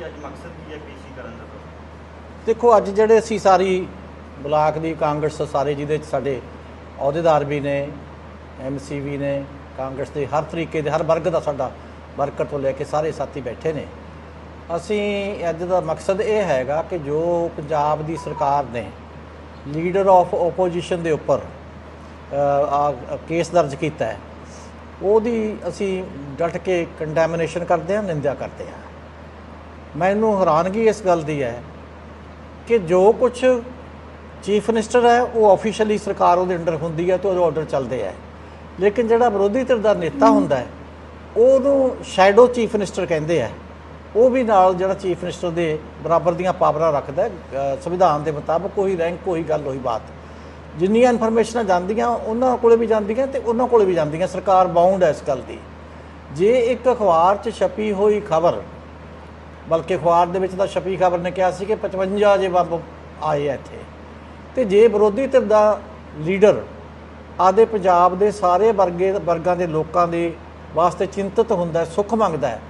ਕੀ ਅੱਜ ਮਕਸਦ ਕੀ ਹੈ ਪੀਸੀ ਕਰਨ ਦਾ ਦੇਖੋ, ਅੱਜ ਜਿਹੜੇ ਅਸੀਂ ਸਾਰੀ ਬਲਾਕ ਦੀ ਕਾਂਗਰਸ, ਸਾਰੇ ਜਿਹਦੇ ਚ ਸਾਡੇ ਅਹੁਦੇਦਾਰ ਵੀ ਨੇ ਐਮਸੀ ਵੀ ਨੇ, ਕਾਂਗਰਸ ਦੇ ਹਰ ਤਰੀਕੇ ਦੇ, ਹਰ ਵਰਗ ਦਾ ਸਾਡਾ ਵਰਕਰ ਤੋਂ ਲੈ ਕੇ ਸਾਰੇ ਸਾਥੀ ਬੈਠੇ ਨੇ। ਅਸੀਂ ਅੱਜ ਦਾ ਮਕਸਦ ਇਹ ਹੈਗਾ ਕਿ ਜੋ ਪੰਜਾਬ ਦੀ ਸਰਕਾਰ ਨੇ ਲੀਡਰ ਆਫ ਆਪੋਜੀਸ਼ਨ ਦੇ ਉੱਪਰ ਕੇਸ ਦਰਜ ਕੀਤਾ ਹੈ, ਉਹਦੀ ਅਸੀਂ ਡਟ ਕੇ ਕੰਡੈਮਨੇਸ਼ਨ ਕਰਦੇ ਹਾਂ, ਨਿੰਦਿਆ ਕਰਦੇ ਹਾਂ। ਮੈਨੂੰ ਹੈਰਾਨਗੀ ਇਸ ਗੱਲ ਦੀ ਹੈ ਕਿ ਜੋ ਕੁਝ ਚੀਫ ਮਿਨਿਸਟਰ ਹੈ, ਉਹ ਆਫੀਸ਼ੀਅਲੀ ਸਰਕਾਰ ਉਹਦੇ ਅੰਡਰ ਹੁੰਦੀ ਹੈ ਤੇ ਉਹਦੇ ਆਰਡਰ ਚੱਲਦੇ ਹੈ। ਲੇਕਿਨ ਜਿਹੜਾ ਵਿਰੋਧੀ ਧਿਰ ਦਾ ਨੇਤਾ ਹੁੰਦਾ ਹੈ, ਉਹਨੂੰ ਸ਼ੈਡੋ ਚੀਫ ਮਿਨਿਸਟਰ ਕਹਿੰਦੇ ਆ ਉਹ ਵੀ ਨਾਲ ਜਿਹੜਾ ਚੀਫ ਮਿਨਿਸਟਰ ਦੇ ਬਰਾਬਰ ਦੀਆਂ ਪਾਵਰਾਂ ਰੱਖਦਾ ਸੰਵਿਧਾਨ ਦੇ ਮੁਤਾਬਕ ਕੋਈ ਰੈਂਕ ਕੋਈ ਗੱਲ ਹੋਈ ਬਾਤ। ਜਿੰਨੀਆਂ ਇਨਫੋਰਮੇਸ਼ਨਾਂ ਜਾਂਦੀਆਂ, ਉਹਨਾਂ ਕੋਲੇ ਵੀ ਜਾਂਦੀਆਂ ਤੇ ਉਹਨਾਂ ਕੋਲੇ ਵੀ ਜਾਂਦੀਆਂ। ਸਰਕਾਰ ਬਾਉਂਡ ਹੈ ਇਸ ਗੱਲ ਦੀ। ਜੇ ਇੱਕ ਅਖਬਾਰ 'ਚ ਛਪੀ ਹੋਈ ਖਬਰ ਬਲਕਿ ਅਖਬਾਰ ਦੇ ਵਿੱਚ ਤਾਂ ਛਪੀ ਖਬਰ ਨੇ ਕਿਹਾ ਸੀ ਕਿ 55 ਜੇ ਬੰਬ ਆਏ ਆ ਇੱਥੇ। ਤੇ ਜੇ ਵਿਰੋਧੀ ਧਿਰ ਦਾ ਲੀਡਰ ਆਦੇ ਪੰਜਾਬ ਦੇ ਸਾਰੇ ਵਰਗੇ ਵਰਗਾਂ ਦੇ ਲੋਕਾਂ ਦੇ ਵਾਸਤੇ ਚਿੰਤਤ ਹੁੰਦਾ ਸੁੱਖ ਮੰਗਦਾ ਹੈ,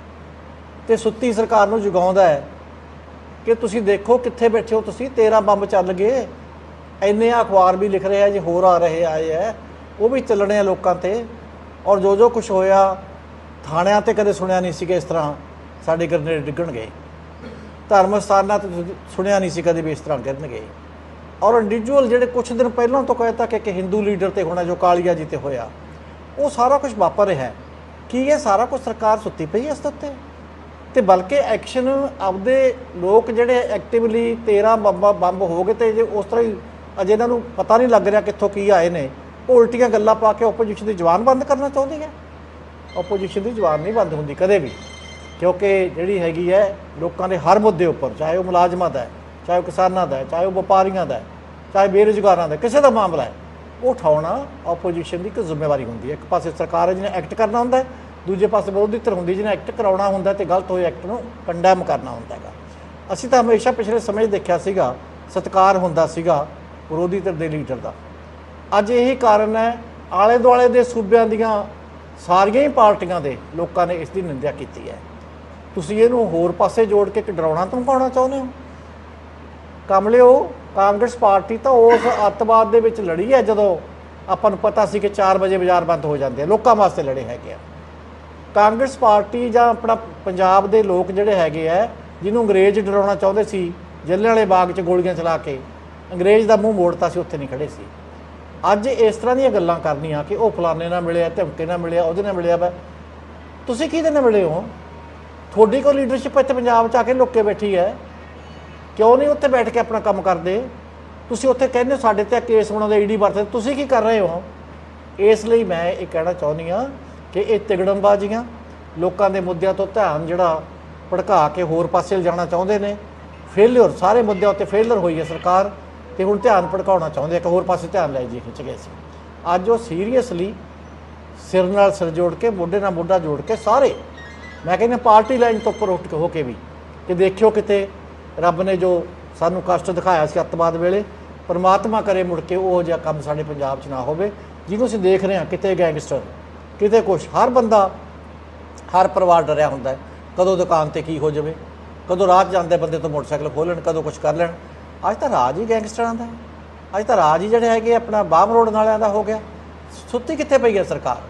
ਤੇ ਸੁੱਤੀ ਸਰਕਾਰ ਨੂੰ ਜਗਾਉਂਦਾ ਹੈ ਕਿ ਤੁਸੀਂ ਦੇਖੋ ਕਿੱਥੇ ਬੈਠੇ ਹੋ ਤੁਸੀਂ 13 ਬੰਬ ਚੱਲ ਗਏ, ਇੰਨੇ ਅਖਬਾਰ ਵੀ ਲਿਖ ਰਹੇ ਆ, ਜੀ ਹੋਰ ਆ ਰਹੇ ਆਏ ਆ, ਉਹ ਵੀ ਚੱਲਣੇ ਆ ਲੋਕਾਂ ਤੇ। ਔਰ ਜੋ ਜੋ ਕੁਝ ਹੋਇਆ, ਥਾਣਿਆਂ ਤੇ ਕਦੇ ਸੁਣਿਆ ਨਹੀਂ ਸੀਗਾ ਇਸ ਤਰ੍ਹਾਂ ਸਾਡੇ ਗਰਨੇਡ ਡਿੱਗਣਗੇ। ਧਰਮ ਸਥਾਨਾਂ ਤੇ ਤੁਸੀਂ ਸੁਣਿਆ ਨਹੀਂ ਸੀ ਕਦੇ ਵੀ ਇਸ ਤਰ੍ਹਾਂ ਕਰਨਗੇ ਔਰ ਇੰਡੀਵਿਜੂਅਲ ਜਿਹੜੇ ਕੁਝ ਦਿਨ ਪਹਿਲਾਂ ਤੋਂ ਕਹਿਤਾ ਕਿ ਕਿ ਹਿੰਦੂ ਲੀਡਰ ਤੇ ਹੋਣਾ ਜੋ ਕਾਲੀਆ ਜੀ ਤੇ ਹੋਇਆ, ਉਹ ਸਾਰਾ ਕੁਝ ਵਾਪਰ ਰਿਹਾ ਹੈ। ਕੀ ਇਹ ਸਾਰਾ ਕੁਝ ਸਰਕਾਰ ਸੁੱਤੀ ਪਈ ਹੈ ਇਸ ਦੇ ਉੱਤੇ? ਤੇ ਬਲਕਿ ਐਕਸ਼ਨ ਆਪਦੇ ਲੋਕ ਜਿਹੜੇ ਐਕਟਿਵਲੀ 13 ਬੰਬਾਂ ਬੰਬ ਹੋ ਗਏ ਤੇ ਜੇ ਉਸ ਤਰ੍ਹਾਂ ਹੀ ਅਜੇ ਇਹਨਾਂ ਨੂੰ ਪਤਾ ਨਹੀਂ ਲੱਗ ਰਿਹਾ ਕਿੱਥੋਂ ਕੀ ਆਏ ਨੇ, ਉਹ ਉਲਟੀਆਂ ਗੱਲਾਂ ਪਾ ਕੇ ਆਪੋਜੀਸ਼ਨ ਦੀ ਜ਼ੁਬਾਨ ਬੰਦ ਕਰਨਾ ਚਾਹੁੰਦੀ ਹੈ। ਆਪੋਜੀਸ਼ਨ ਦੀ ਜ਼ੁਬਾਨ ਨਹੀਂ ਬੰਦ ਹੁੰਦੀ ਕਦੇ ਵੀ। ਕਿਉਂਕਿ ਜਿਹੜੀ ਹੈਗੀ ਹੈ, ਲੋਕਾਂ ਦੇ ਹਰ ਮੁੱਦੇ ਉੱਪਰ, ਚਾਹੇ ਉਹ ਮੁਲਾਜ਼ਮਾਂ ਦਾ ਹੈ, ਚਾਹੇ ਉਹ ਕਿਸਾਨਾਂ ਦਾ ਹੈ, ਚਾਹੇ ਉਹ ਵਪਾਰੀਆਂ ਦਾ ਹੈ, ਚਾਹੇ ਬੇਰੁਜ਼ਗਾਰਾਂ ਦਾ ਕਿਸੇ ਦਾ ਮਾਮਲਾ ਹੈ, ਉਹ ਉਠਾਉਣਾ ਆਪੋਜੀਸ਼ਨ ਦੀ ਇੱਕ ਜ਼ਿੰਮੇਵਾਰੀ ਹੁੰਦੀ ਹੈ। ਇੱਕ ਪਾਸੇ ਸਰਕਾਰ ਹੈ ਜਿਹਨੇ ਐਕਟ ਕਰਨਾ ਹੁੰਦਾ ਦੂਜੇ ਪਾਸੇ ਵਿਰੋਧੀ ਧਿਰ ਹੁੰਦੀ ਜਿਹਨੇ ਐਕਟ ਕਰਾਉਣਾ ਹੁੰਦਾ ਤੇ ਗਲਤ ਹੋਏ ਐਕਟ ਨੂੰ ਕੰਡੈਮ ਕਰਨਾ ਹੁੰਦਾ ਹੈਗਾ। ਅਸੀਂ ਤਾਂ ਹਮੇਸ਼ਾ ਪਿਛਲੇ ਸਮੇਂ 'ਚ ਦੇਖਿਆ ਸੀਗਾ, ਸਤਕਾਰ ਹੁੰਦਾ ਸੀਗਾ ਵਿਰੋਧੀ ਧਿਰ ਦੇ ਲੀਡਰ ਦਾ। ਅੱਜ ਇਹੀ ਕਾਰਨ ਹੈ ਆਲੇ ਦੁਆਲੇ ਦੇ ਸੂਬਿਆਂ ਦੀਆਂ ਸਾਰੀਆਂ ਹੀ ਪਾਰਟੀਆਂ ਦੇ ਲੋਕਾਂ ਨੇ ਇਸ ਦੀ ਨਿੰਦਿਆ ਕੀਤੀ ਹੈ। ਤੁਸੀਂ ਇਹਨੂੰ ਹੋਰ ਪਾਸੇ ਜੋੜ ਕੇ ਇੱਕ ਡਰਾਉਣਾ ਧਮਕਾਉਣਾ ਚਾਹੁੰਦੇ ਹੋ? ਕਮਲਿਓ ਕਾਂਗਰਸ ਪਾਰਟੀ ਤਾਂ ਉਸ ਅੱਤਵਾਦ ਦੇ ਵਿੱਚ ਲੜੀ ਹੈ ਜਦੋਂ ਆਪਾਂ ਨੂੰ ਪਤਾ ਸੀ ਕਿ 4 ਵਜੇ ਬਾਜ਼ਾਰ ਬੰਦ ਹੋ ਜਾਂਦੇ ਆ, ਲੋਕਾਂ ਵਾਸਤੇ ਲੜੇ ਹੈਗੇ ਆ। ਕਾਂਗਰਸ ਪਾਰਟੀ ਜਾਂ ਆਪਣਾ ਪੰਜਾਬ ਦੇ ਲੋਕ ਜਿਹੜੇ ਹੈਗੇ ਆ, ਜਿਹਨੂੰ ਅੰਗਰੇਜ਼ ਡਰਾਉਣਾ ਚਾਹੁੰਦੇ ਸੀ ਜੱਲਿਆਂਵਾਲੇ ਬਾਗ 'ਚ ਗੋਲੀਆਂ ਚਲਾ ਕੇ, ਅੰਗਰੇਜ਼ ਦਾ ਮੂੰਹ ਮੋੜਤਾ ਸੀ, ਉੱਥੇ ਨਹੀਂ ਖੜੇ ਸੀ। ਅੱਜ ਇਸ ਤਰ੍ਹਾਂ ਦੀਆਂ ਗੱਲਾਂ ਕਰਨੀਆਂ ਕਿ ਉਹ ਫਲਾਣੇ ਨਾਲ ਮਿਲਿਆ, ਧਮਕੇ ਨਾਲ ਮਿਲਿਆ, ਉਹਦੇ ਨਾਲ ਮਿਲਿਆ ਵਾ। ਤੁਸੀਂ ਕਿਹਦੇ ਨਾਲ ਮਿਲੇ ਹੋ? ਤੁਹਾਡੀ ਕੋਈ ਲੀਡਰਸ਼ਿਪ ਇੱਥੇ ਪੰਜਾਬ 'ਚ ਆ ਕੇ ਲੁੱਕ ਕੇ ਬੈਠੀ ਹੈ? ਕਿਉਂ ਨਹੀਂ ਉੱਥੇ ਬੈਠ ਕੇ ਆਪਣਾ ਕੰਮ ਕਰਦੇ? ਤੁਸੀਂ ਉੱਥੇ ਕਹਿੰਦੇ ਹੋ ਸਾਡੇ ਤੇ ਕੇਸ ਬਣਾਉਂਦੇ ਈਡੀ ਵਰਤਦੇ ਤੁਸੀਂ ਕੀ ਕਰ ਰਹੇ ਹੋ? ਇਸ ਲਈ ਮੈਂ ਇਹ ਕਹਿਣਾ ਚਾਹੁੰਦੀ ਆ ਕਿ ਇਹ ਤਿਗੜਮਬਾਜ਼ੀਆਂ ਲੋਕਾਂ ਦੇ ਮੁੱਦਿਆਂ ਤੋਂ ਧਿਆਨ ਜਿਹੜਾ ਭੜਕਾ ਕੇ ਹੋਰ ਪਾਸੇ ਲਿਜਾਣਾ ਚਾਹੁੰਦੇ ਨੇ। ਫੇਲਿਅਰ ਸਾਰੇ ਮੁੱਦਿਆਂ ਉੱਤੇ ਫੇਲਿਅਰ ਹੋਈ ਹੈ ਸਰਕਾਰ ਤੇ ਹੁਣ ਧਿਆਨ ਭੜਕਾਉਣਾ ਚਾਹੁੰਦੇ ਆ ਕਿ ਹੋਰ ਪਾਸੇ ਧਿਆਨ ਲੈ ਜੀ ਖਿੱਚ ਗਏ ਸੀ। ਅੱਜ ਉਹ ਸੀਰੀਅਸਲੀ ਸਿਰ ਨਾਲ ਸਿਰ ਜੋੜ ਕੇ, ਮੋਢੇ ਨਾਲ ਮੋਢਾ ਜੋੜ ਕੇ ਸਾਰੇ ਮੈਂ ਕਹਿੰਦਾ ਪਾਰਟੀ ਲਾਈਨ ਤੋਂ ਉੱਪਰ ਉੱਠ ਕੇ ਹੋ ਕੇ ਵੀ ਕਿ ਦੇਖਿਓ ਕਿਤੇ ਰੱਬ ਨੇ ਜੋ ਸਾਨੂੰ ਕਸ਼ਟ ਦਿਖਾਇਆ ਸੀ ਅੱਤਵਾਦ ਵੇਲੇ, ਪਰਮਾਤਮਾ ਕਰੇ ਮੁੜ ਕੇ ਉਹ ਜਿਹਾ ਕੰਮ ਸਾਡੇ ਪੰਜਾਬ 'ਚ ਨਾ ਹੋਵੇ, ਜਿਹਨੂੰ ਅਸੀਂ ਦੇਖ ਰਹੇ ਹਾਂ, ਕਿਤੇ ਗੈਂਗਸਟਰ, ਕਿਤੇ ਕੁਛ, ਹਰ ਬੰਦਾ, ਹਰ ਪਰਿਵਾਰ ਡਰਿਆ ਹੁੰਦਾ ਹੈ, ਕਦੋਂ ਦੁਕਾਨ ਤੇ ਕੀ ਹੋ ਜਾਵੇ, ਕਦੋਂ ਰਾਤ ਜਾਂਦੇ ਬੰਦੇ ਤੋਂ ਮੋਟਰਸਾਈਕਲ ਖੋਲਣ ਕਦੋਂ ਕੁਛ ਕਰ ਲੈਣ, ਅੱਜ ਤਾਂ ਰਾਜ ਹੀ ਗੈਂਗਸਟਰਾਂ ਦਾ ਅੱਜ ਤਾਂ ਰਾਜ ਹੀ ਜਿਹੜੇ ਹੈਗੇ ਆਪਣਾ ਬਾਹਮ ਰੋਡ ਨਾਲਿਆਂ ਦਾ ਹੋ ਗਿਆ, ਸੁੱਤੀ ਕਿੱਥੇ ਪਈ ਹੈ ਸਰਕਾਰ?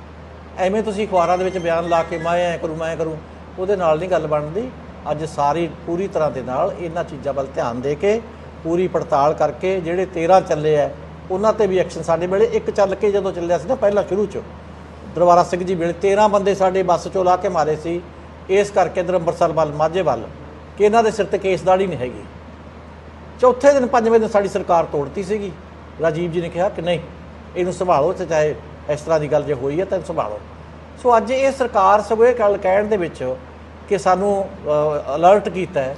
ਐਵੇਂ ਤੁਸੀਂ ਅਖਬਾਰਾਂ ਦੇ ਵਿੱਚ ਬਿਆਨ ਲਾ ਕੇ ਮੈਂ ਐ ਕਰੂੰ, ਮੈਂ ਕਰੂੰ, ਉਹਦੇ ਨਾਲ ਨਹੀਂ ਗੱਲ ਬਣਦੀ। ਅੱਜ ਸਾਰੀ ਪੂਰੀ ਤਰ੍ਹਾਂ ਦੇ ਨਾਲ ਇਹਨਾਂ ਚੀਜ਼ਾਂ ਵੱਲ ਧਿਆਨ ਦੇ ਕੇ, ਪੂਰੀ ਪੜਤਾਲ ਕਰਕੇ ਜਿਹੜੇ 13 ਚੱਲੇ ਆ ਉਹਨਾਂ ਤੇ ਵੀ ਐਕਸ਼ਨ ਸਾਡੇ ਵੇਲੇ। ਇੱਕ ਚੱਲ ਕੇ ਜਦੋਂ ਚੱਲਿਆ ਸੀ ਨਾ ਪਹਿਲਾਂ ਸ਼ੁਰੂ ਚ, ਦਰਬਾਰਾ ਸਿੰਘ ਜੀ ਵੇਲੇ 13 ਬੰਦੇ ਸਾਡੇ ਬੱਸ ਚੋਂ ਲਾ ਕੇ ਮਾਰੇ ਸੀ। ਇਸ ਕਰਕੇ ਇਧਰ ਅੰਮ੍ਰਿਤਸਰ ਵੱਲ, ਮਾਝੇ ਵੱਲ, ਕਿ ਇਹਨਾਂ ਦੇ ਸਿਰ ਤੇ ਕੇਸ ਦਾੜੀ ਨਹੀਂ ਹੈਗੀ। ਚੌਥੇ ਦਿਨ, ਪੰਜਵੇਂ ਦਿਨ ਸਾਡੀ ਸਰਕਾਰ ਤੋੜਤੀ ਸੀਗੀ। ਰਾਜੀਵ ਜੀ ਨੇ ਕਿਹਾ ਕਿ ਨਹੀਂ, ਇਹਨੂੰ ਸੰਭਾਲੋ ਤੇ ਚਾਹੇ ਇਸ ਤਰ੍ਹਾਂ ਦੀ ਗੱਲ ਜੇ ਹੋਈ ਹੈ ਤਾਂ ਸੰਭਾਲੋ। ਸੋ ਅੱਜ ਇਹ ਸਰਕਾਰ ਸਗੋਂ ਇਹ ਗੱਲ ਕਹਿਣ ਦੇ ਵਿੱਚ ਕਿ ਸਾਨੂੰ ਅਲਰਟ ਕੀਤਾ ਹੈ,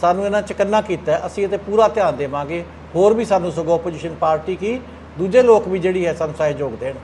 ਸਾਨੂੰ ਇਹਨਾਂ ਚਕੰਨਾ ਕੀਤਾ ਅਸੀਂ ਇਹ ਤੇ ਪੂਰਾ ਧਿਆਨ ਦੇਵਾਂਗੇ, ਹੋਰ ਵੀ ਸਾਨੂੰ ਸਗੋਂ ਆਪੋਜੀਸ਼ਨ ਪਾਰਟੀ ਕੀ, ਦੂਜੇ ਲੋਕ ਵੀ ਜਿਹੜੀ ਹੈ ਸਾਨੂੰ ਸਹਿਯੋਗ ਦੇਣ।